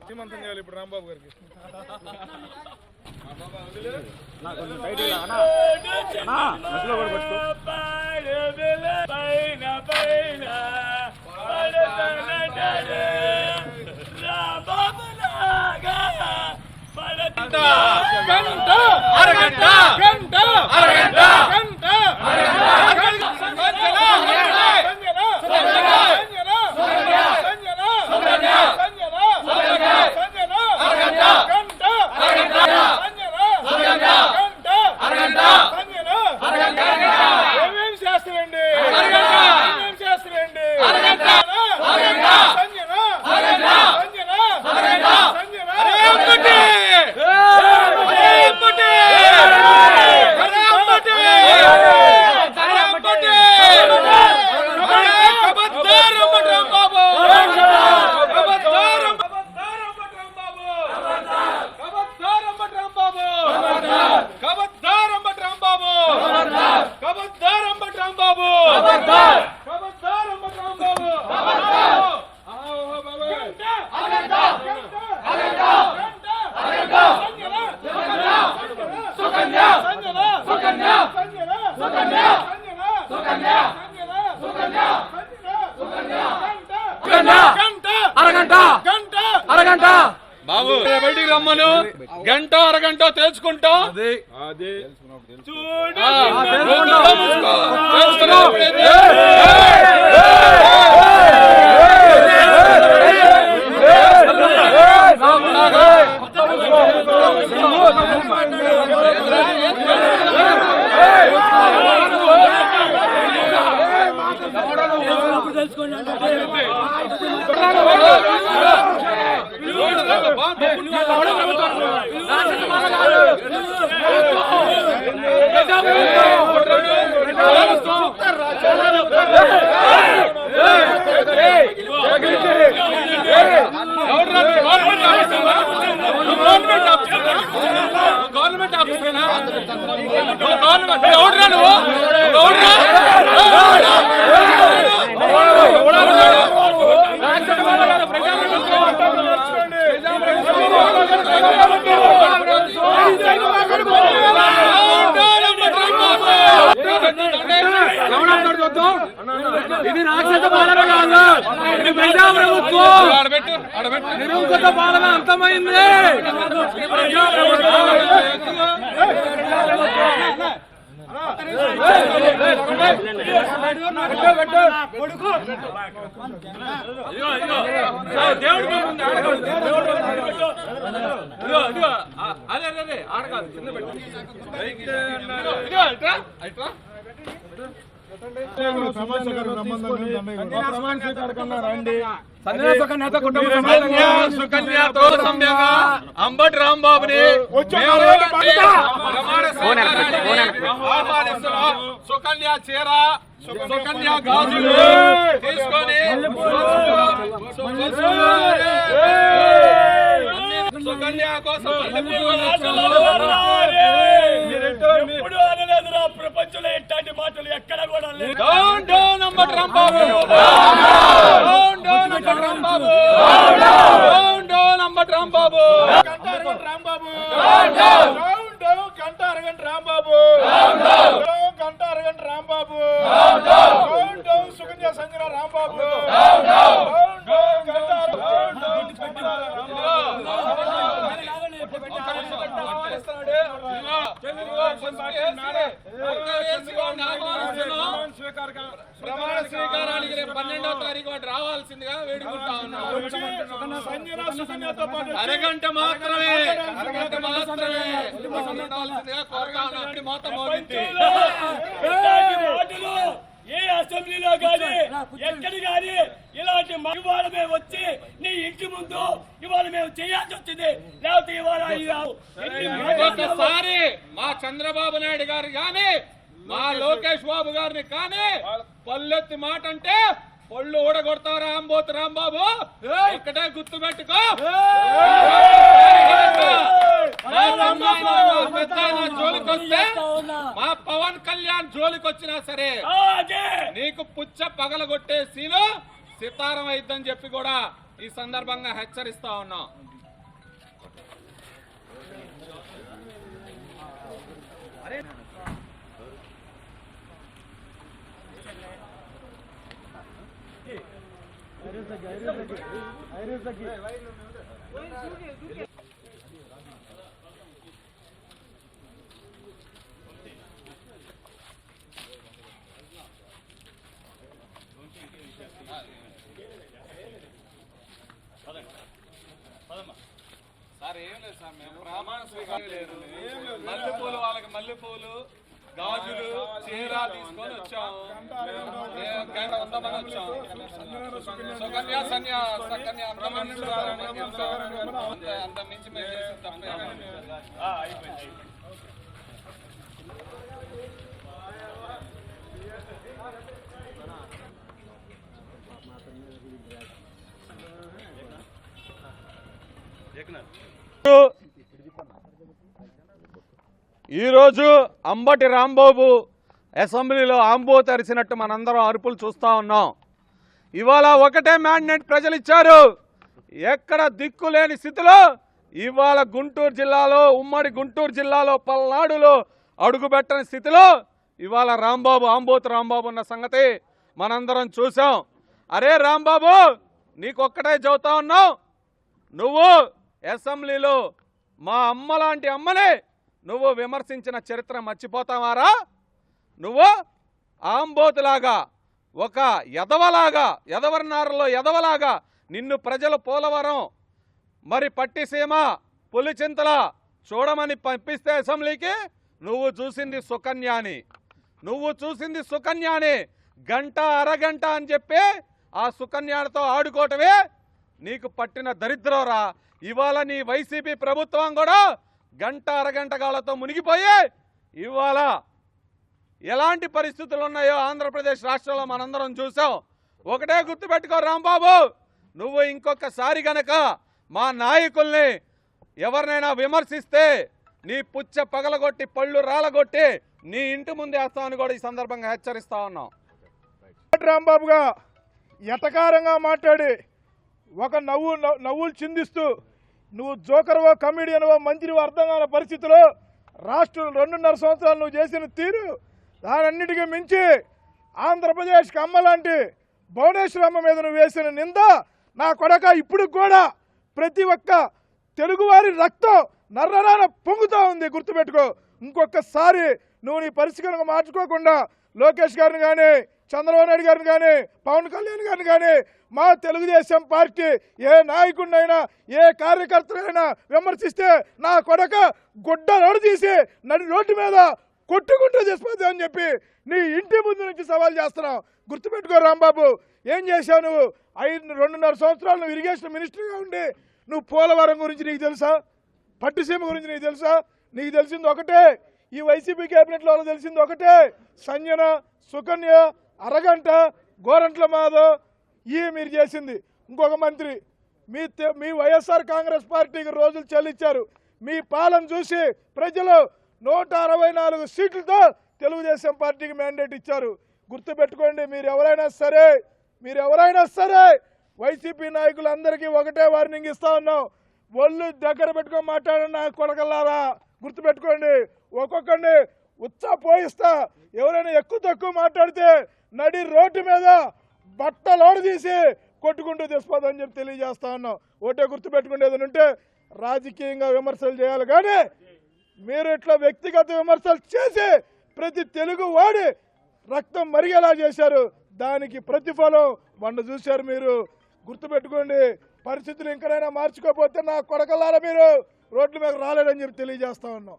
శ్రీమంతం చేయాలి ఇప్పుడు రాంబాబు గారికి. అరగంట గంట అరగంట గంట ఏమేం చేస్తారండి అరగంట. ఏమేం చేస్తారండి అరగంట. అరగంట సంజన అరగంట. సంజన అరగంట. సంజన అరగంట. అరగంట. అరగంట. అరగంట. కబద్దార్ అమ్మటం బాబు. కబద్దార్ అమ్మ- కబద్దార్ అమ్మటం బాబు. కబద్దార్ అమ్మటం బాబు. కబద్దార్ అమ్మటం బాబు. కబద్దార్ అమ్మటం బాబు. కబద్దార్ అమ్మటం బాబు. ఆహో బాబు. అరగంట అరగంట బాబు బయటికి రమ్మను గంట అరగంట తెలుసుకుంటాం ఆ, తెలుసుకుంటాం. తెలుసుకున్నాం. ఎవరురా నువ్వు? గవర్నమెంట్ ఆఫీసరా? నువ్వు గవర్నమెంట్ ఆఫీసరా? నువ్వు గవర్నమెంట్ ఆఫీసరేనా? నువ్వు గవర్నమెంట్ ఎవరురా నువ్వు? నువ్వు ఎవరురా? ఇది రాక్షస పాలన కాదు ఇది ప్రజా ప్రభుత్వం ఆడబెట్టు ఆడబెట్టు నిరంకుశ పాలన అంతమైంది ఇది ప్రజా దేవుడి మీద ఉంది, ఆడకాదు. దేవుడి మీద ఉంది, పెట్టు. నిరుంకుత పాలన అంతమైంది అదే, అదే, అదే, ఆడకాదు, కింద పెట్టు. అంబటి రాంబాబుని. సుకన్య చీర సుకన్య గాజులు తీసుకొని సుకన్య కోసం ప్రపంచంలో ఎట్లాంటి మాటలు ఎక్కడ కూడా లేదు down down Ambati Rambabu down down Ambati Rambabu down down Ambati Rambabu గంట అరగంట రాంబాబు డౌన్ డౌన్ గంట అరగంట రాంబాబు డౌన్ గంట అరగంట Rambabu down down Sukanya Sanjana Rambabu down down గంట అరగంట డౌన్ సంజన ప్రమాణ స్వీకారానికి రేపు పన్నెండో తారీఖు వాడు రావాల్సిందిగా వేడుకుంటా ఉన్నాం అరగంట మాత్రమే. అరగంట మాత్రమే. ఉండాల్సిందిగా కోరుతా ఉన్నాం అప్పటి ఏ అసెంబ్లీలో గాని ఎక్కడ గాని ఇలాంటి ఇవాళ మేము వచ్చి నీ ఇంటి ముందు ఇవాళ మేము చేయాల్సి వచ్చింది. లేకపోతే ఇవాళ మా చంద్రబాబు నాయుడు గారు గాని మా లోకేష్ బాబు. గారిని కానీ పల్లెత్తి మాట అంటే పళ్ళు ఊడగొడతావు రాంబోతు రాంబాబు? ఇక్కడే గుర్తు పెట్టుకో మా జోలికొస్తే పవన్ కళ్యాణ్ జోలికొచ్చినా సరే నీకు పుచ్చ పగలగొట్టే సీను సితారం అయిద్దని చెప్పి కూడా ఈ సందర్భంగా హెచ్చరిస్తా ఉన్నాం ఏం లేదు సార్ మేము ప్రమాణ స్వీకారం లేదు మల్లెపూలు వాళ్ళకి మల్లెపూలు గాజులు చీర తీసుకొని వచ్చాము. మేము వచ్చాము. సుకన్య సన్య సకన్య అంత మించి మేము చేసిన ఈరోజు అంబటి రాంబాబు అసెంబ్లీలో ఆంబో తెరిచినట్టు మనందరం అరుపులు చూస్తా ఉన్నాం. ఇవాళ ఒకటే మ్యాండేట్ ప్రజలు ఇచ్చారు. ఎక్కడ దిక్కు లేని స్థితిలో ఇవాళ గుంటూరు జిల్లాలో ఉమ్మడి గుంటూరు జిల్లాలో పల్నాడులో అడుగుపెట్టని స్థితిలో ఇవాళ రాంబాబు ఆంబోతు రాంబాబు ఉన్న సంగతి మనందరం చూసాం అరే రాంబాబు నీకొక్కటే చెబుతా ఉన్నావు నువ్వు అసెంబ్లీలో మా అమ్మ లాంటి అమ్మనే నువ్వు విమర్శించిన చరిత్ర మర్చిపోతావారా? నువ్వు ఆంబోతులాగా ఒక ఎదవలాగా ఎదవర్నారులో ఎదవలాగా నిన్ను ప్రజలు పోలవరం మరి పట్టిసీమ పులిచింతల చూడమని పంపిస్తే అసెంబ్లీకి? నువ్వు చూసింది సుకన్యాని. నువ్వు చూసింది సుకన్యాని. గంట అరగంట అని చెప్పి ఆ సుకన్యాలతో ఆడుకోవటమే నీకు పట్టిన దరిద్రంరా ఇవాళ నీ వైసీపీ ప్రభుత్వం కూడా గంట అరగంట కాలతో మునిగిపోయి ఇవాళ ఎలాంటి పరిస్థితులు ఉన్నాయో ఆంధ్రప్రదేశ్ రాష్ట్రంలో మనందరం చూసాం. ఒకటే గుర్తుపెట్టుకో రాంబాబు నువ్వు ఇంకొకసారి గనక మా నాయకుల్ని ఎవరినైనా విమర్శిస్తే నీ పుచ్చ పగలగొట్టి పళ్ళు రాలగొట్టి నీ ఇంటి ముందు వేస్తామని కూడా ఈ సందర్భంగా హెచ్చరిస్తా ఉన్నాం. రాంబాబుగా ఎటకారంగా మాట్లాడి ఒక నవ్వు నవ్వు- నవ్వులు చిందిస్తూ నువ్వు జోకర్వో కమిడియన్వో మంత్రివో అర్థం కాని పరిస్థితిలో రాష్ట్రం రెండున్నర సంవత్సరాలు నువ్వు చేసిన తీరు దానన్నిటికీ మించి ఆంధ్రప్రదేశ్కి అమ్మలాంటి భువనేశ్వరమ్మ మీద నువ్వు వేసిన నింద నా కొడక ఇప్పుడు కూడా ప్రతి ఒక్క తెలుగువారి రక్తం నర్రరాన పొంగుతూ ఉంది. గుర్తుపెట్టుకో ఇంకొకసారి నువ్వు నీ పరిస్థితులను మార్చుకోకుండా లోకేష్ గారిని కానీ చంద్రబాబు నాయుడు గారిని కానీ పవన్ కళ్యాణ్ గారిని కానీ మా తెలుగుదేశం పార్టీ ఏ నాయకుడినైనా ఏ కార్యకర్తనైనా విమర్శిస్తే నా కొడక గుడ్డ నడు తీసి నడి రోడ్డు మీద కొట్టుకుంటూ చేసిపోతా అని చెప్పి నీ ఇంటి ముందు నుంచి సవాల్ చేస్తున్నావు. గుర్తుపెట్టుకో రాంబాబు ఏం చేశావు నువ్వు? ఐదు రెండున్నర సంవత్సరాలు నువ్వు ఇరిగేషన్ మినిస్టర్గా ఉండి నువ్వు పోలవరం గురించి నీకు తెలుసా? పట్టుసీమ గురించి నీకు తెలుసా? నీకు తెలిసింది ఒకటే. ఈ వైసీపీ కేబినెట్లో తెలిసింది ఒకటే. సంజన సుకన్య అరగంట గోరంట్ల మాధవ్ ఇవి మీరు చేసింది? ఇంకొక మంత్రి మీ మీ వైఎస్ఆర్ కాంగ్రెస్ పార్టీకి రోజులు చెల్లించారు మీ పాలన చూసి ప్రజలు నూట అరవై నాలుగు సీట్లతో తెలుగుదేశం పార్టీకి మ్యాండేట్ ఇచ్చారు. గుర్తుపెట్టుకోండి మీరు ఎవరైనా సరే మీరు ఎవరైనా సరే వైసీపీ నాయకులందరికీ ఒకటే వార్నింగ్ ఇస్తా ఉన్నాం. ఒళ్ళు దగ్గర పెట్టుకొని మాట్లాడండి నా కొడకల్లారా. గుర్తుపెట్టుకోండి ఒక్కొక్కడిని ఉత్సాహ పోయిస్తా ఎవరైనా ఎక్కువ తక్కువ మాట్లాడితే నడి రోడ్డు మీద బట్టలోడు తీసి కొట్టుకుంటూ తెచ్చిపోదని చెప్పి తెలియజేస్తా ఉన్నాం. ఒకటే గుర్తుపెట్టుకునేది ఉంటే రాజకీయంగా విమర్శలు చేయాలి. కానీ మీరు ఇట్లా వ్యక్తిగత విమర్శలు చేసి ప్రతి తెలుగు వాడి రక్తం మరిగేలా చేశారు. దానికి ప్రతిఫలం వండ చూశారు మీరు. గుర్తుపెట్టుకోండి పరిస్థితులు ఇంకనైనా మార్చుకోకపోతే నా కొడకలారా మీరు? రోడ్ల మీద రాలేదని చెప్పి తెలియజేస్తా ఉన్నాం.